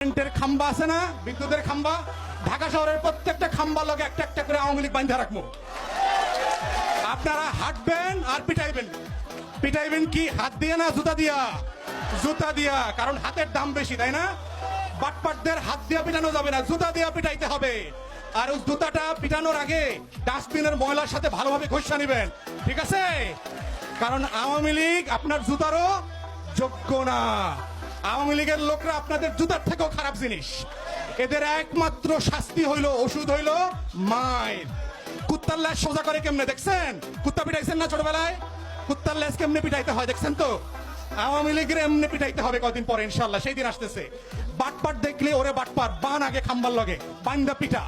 কারেন্টের খাম্বা আছে না? বিদ্যুতের খাম্বা? ঢাকা শহরের প্রত্যেকটা খাম্বার লগে একটা একটা করে আওয়ামী লীগ বান্ধা রাখব। আপনারা হাঁটবেন আর পিটাইবেন। পিটাইবেন কি? হাত দিয়ে না জুতা দিয়া? জুতা দিয়া, কারণ হাতের দাম বেশি, তাই না? বাটপাটদের হাত দিয়া পিটানো যাবে না, জুতা দিয়া পিটাইতে হবে। আর ওই জুতাটা পিটানোর আগে ডাস্টবিনের ময়লার সাথে ভালোভাবে ঘষা নিবেন, ঠিক আছে? কারণ আওয়ামী লীগ আপনার জুতারও যোগ্য না। আওয়ামী লীগের লোকরা আপনাদের জুতার থেকেও খারাপ জিনিস। এদের একমাত্র শাস্তি হইল, ওষুধ হইল মায়ের। কুত্তার ল্যাস সোজা করে কেমনে দেখছেন? কুত্তা পিটাইছেন না ছোটবেলায়? কুত্তার ল্যাস কেমনে পিটাইতে হয় দেখছেন তো? আওয়ামী লীগের এমনি পিটাইতে হবে কদিন পরে ইনশাল্লাহ সেই দিন আসতেছে। বাটপাট দেখলে ওরে বাটপাট, বান আগে খাম্বার লগে, বান্দা পিটা।